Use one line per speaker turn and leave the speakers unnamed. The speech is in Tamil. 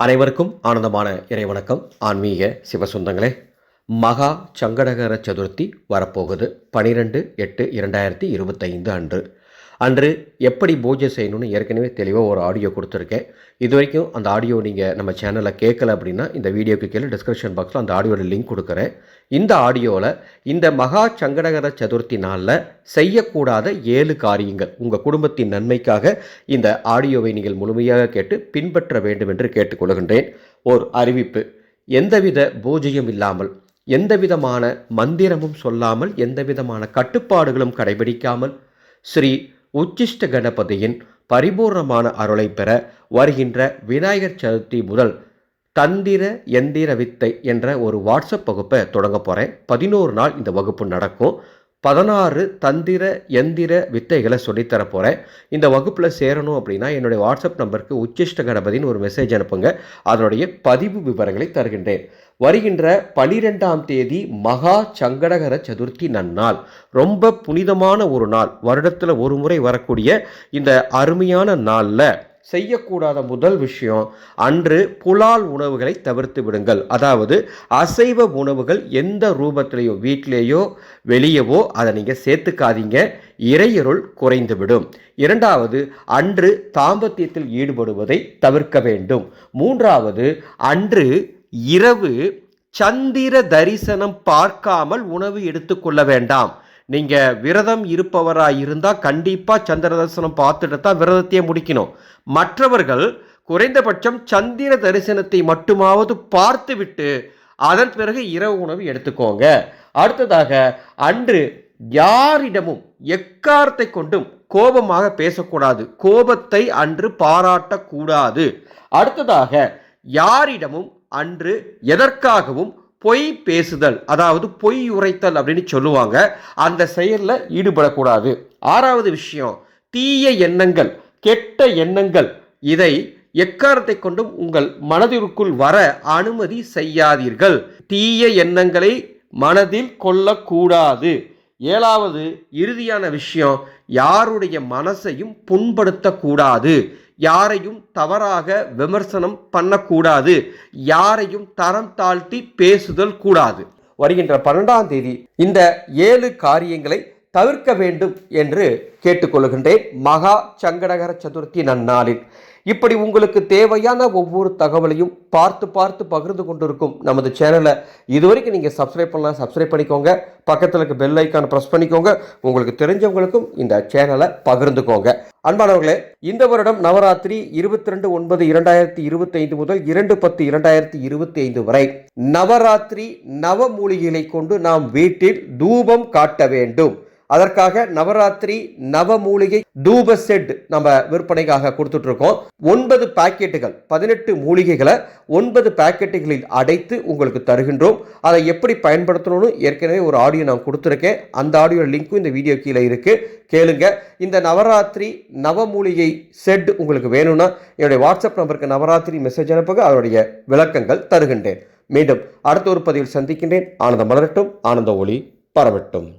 அனைவருக்கும் ஆனந்தமான இறைவணக்கம் ஆன்மீக சிவசுந்தங்களே மகா சங்கடகர சதுர்த்தி வரப்போகுது. பனிரெண்டு எட்டு இரண்டாயிரத்தி இருபத்தைந்து அன்று. அன்று எப்படி பூஜை செய்யணும்னு ஏற்கனவே தெளிவாக ஒரு ஆடியோ கொடுத்துருக்கேன். இது வரைக்கும் அந்த ஆடியோ நீங்கள் நம்ம சேனலில் கேட்கல அப்படின்னா இந்த வீடியோக்கு கீழே டிஸ்கிரிப்ஷன் பாக்ஸில் அந்த ஆடியோட லிங்க் கொடுக்குறேன். இந்த ஆடியோவில் இந்த மகா சங்கடகர சதுர்த்தி நாளில் செய்யக்கூடாத ஏழு காரியங்கள் உங்கள் குடும்பத்தின் நன்மைக்காக இந்த ஆடியோவை நீங்கள் முழுமையாக கேட்டு பின்பற்ற வேண்டும் என்று கேட்டுக்கொள்கின்றேன். ஓர் அறிவிப்பு எந்தவித பூஜையும் இல்லாமல் எந்த விதமான மந்திரமும் சொல்லாமல் எந்த விதமான கட்டுப்பாடுகளும் கடைபிடிக்காமல் ஸ்ரீ உச்சிஷ்ட கணபதியின் பரிபூர்ணமான அருளை பெற வருகின்ற விநாயகர் சதுர்த்தி முதல் தந்திர எந்திர வித்தை என்ற ஒரு வாட்ஸ்அப் வகுப்பை தொடங்க போகிறேன் பதினோரு நாள் இந்த வகுப்பு நடக்கும். பதினாறு தந்திர எந்திர வித்தைகளை சொல்லித்தர போகிறேன் இந்த வகுப்பில் சேரணும் அப்படின்னா என்னுடைய வாட்ஸ்அப் நம்பருக்கு உச்சிஷ்ட கணபதினு ஒரு மெசேஜ் அனுப்புங்க. அதனுடைய பதிவு விவரங்களை தருகின்றேன். வருகின்ற பனிரெண்டாம் தேதி மகா சங்கடகர சதுர்த்தி நன்னாள். ரொம்ப புனிதமான ஒரு நாள். வருடத்தில் ஒரு முறை வரக்கூடிய இந்த அருமையான நாளில் செய்யக்கூடாத முதல் விஷயம் அன்று புலால் உணவுகளை தவிர்த்து விடுங்கள். அதாவது அசைவ உணவுகள் எந்த ரூபத்திலேயோ வீட்டிலேயோ வெளியவோ அதை நீங்கள் சேர்த்துக்காதீங்க. இறையருள் குறைந்துவிடும். இரண்டாவது அன்று தாம்பத்தியத்தில் ஈடுபடுவதை தவிர்க்க வேண்டும். மூன்றாவது அன்று இரவு சந்திர தரிசனம் பார்க்காமல் உணவு எடுத்துக்கொள்ள வேண்டாம். நீங்கள் விரதம் இருப்பவராக இருந்தால் கண்டிப்பாக சந்திர தரிசனம் பார்த்துட்டு தான் விரதத்தையே முடிக்கணும். மற்றவர்கள் குறைந்தபட்சம் சந்திர தரிசனத்தை மட்டுமாவது பார்த்துவிட்டு அதன் பிறகு இரவு உணவு எடுத்துக்கோங்க. அடுத்ததாக அன்று யாரிடமும் எக்காரத்தை கொண்டும் கோபமாக பேசக்கூடாது. கோபத்தை அன்று பாராட்டக்கூடாது. அடுத்ததாக யாரிடமும் அன்று எதற்காகவும் பொய் பேசுதல் அதாவது பொய் உரைத்தல் அப்படின்னு சொல்லுவாங்க. அந்த செயலில் ஈடுபடக்கூடாது. ஆறாவது விஷயம் தீய எண்ணங்கள் கெட்ட எண்ணங்கள். இதை எக்காரத்தை கொண்டும் உங்கள் மனதிற்குள் வர அனுமதி செய்யாதீர்கள். தீய எண்ணங்களை மனதில் கொள்ளக்கூடாது. ஏழாவது இறுதியான விஷயம் யாருடைய மனசையும் புண்படுத்தக்கூடாது. யாரையும் தவறாக விமர்சனம் பண்ணக்கூடாது. யாரையும் தரம் தாழ்த்தி பேசுதல் கூடாது. வருகின்ற பன்னெண்டாம் தேதி இந்த ஏழு காரியங்களை தவிர்க்க வேண்டும் என்று கேட்டுக்கொள்கின்றேன். மகா சங்கடகர சதுர்த்தி நன்னாளில். இப்படி உங்களுக்கு தேவையான ஒவ்வொரு தகவலையும் பார்த்து பார்த்து பகிர்ந்து கொண்டிருக்கும் நமது சேனலை இதுவரைக்கும் நீங்கள் சப்ஸ்கிரைப் பண்ணலாம் சப்ஸ்கிரைப் பண்ணிக்கோங்க. பக்கத்தில் இருக்க பெல் ஐக்கான் ப்ரெஸ் பண்ணிக்கோங்க. உங்களுக்கு தெரிஞ்சவங்களுக்கும் இந்த சேனலை பகிர்ந்துக்கோங்க. அன்பானவர்களே இந்த வருடம் நவராத்திரி இருபத்தி ரெண்டு ஒன்பது இரண்டாயிரத்தி இருபத்தி ஐந்து முதல் இரண்டு பத்து இரண்டாயிரத்தி இருபத்தி ஐந்து வரை நவராத்திரி நவமூலிகைகளை கொண்டு நாம் வீட்டில் தூபம் காட்ட வேண்டும். அதற்காக நவராத்திரி நவமூலிகை தூப செட் நம்ம விற்பனைக்காக கொடுத்துட்ருக்கோம். ஒன்பது பாக்கெட்டுகள் பதினெட்டு மூலிகைகளை ஒன்பது பாக்கெட்டுகளில் அடைத்து உங்களுக்கு தருகின்றோம். அதை எப்படி பயன்படுத்தணும்னு ஏற்கனவே ஒரு ஆடியோ நான் கொடுத்துருக்கேன். அந்த ஆடியோ லிங்க்கும் இந்த வீடியோ கீழே இருக்குது கேளுங்க. இந்த நவராத்திரி நவமூலிகை செட் உங்களுக்கு வேணும்னா என்னுடைய வாட்ஸ்அப் நம்பருக்கு நவராத்திரி மெசேஜ் அனுப்புக அதனுடைய விளக்கங்கள் தருகின்றேன். மீண்டும் அடுத்த ஒரு பதிவில் சந்திக்கின்றேன். ஆனந்தம் மலரட்டும். ஆனந்த ஒளி பரவட்டும்.